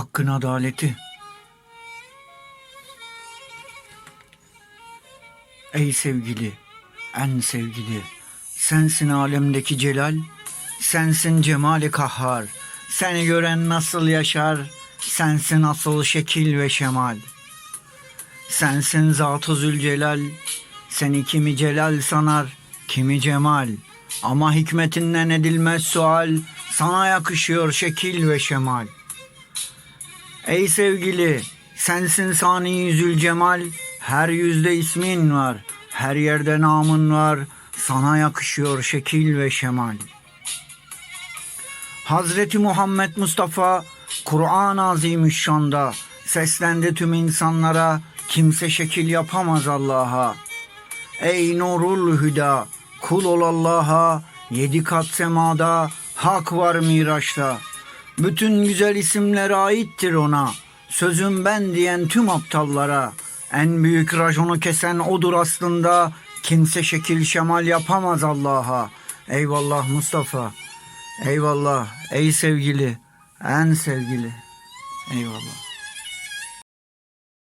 Hakkın adaleti. Ey sevgili, en sevgili, sensin alemdeki celal, sensin cemali kahhar, seni gören nasıl yaşar, sensin asıl şekil ve şemal. Sensin Zat-ı Zülcelal, seni kimi celal sanar, kimi cemal. Ama hikmetinden edilmez sual, sana yakışıyor şekil ve şemal. Ey sevgili, sensin sani Zülcemal, her yüzde ismin var, her yerde namın var, sana yakışıyor şekil ve şemal. Hazreti Muhammed Mustafa Kur'an-ı Azimüşşan'da seslendi tüm insanlara kimse şekil yapamaz Allah'a. Ey nurul hüda kul ol Allah'a yedi kat semada hak var miraçta. Bütün güzel isimler aittir ona. Sözüm ben diyen tüm aptallara. En büyük raconu kesen odur aslında. Kimse şekil şemal yapamaz Allah'a. Eyvallah Mustafa. Eyvallah ey sevgili, en sevgili. Eyvallah.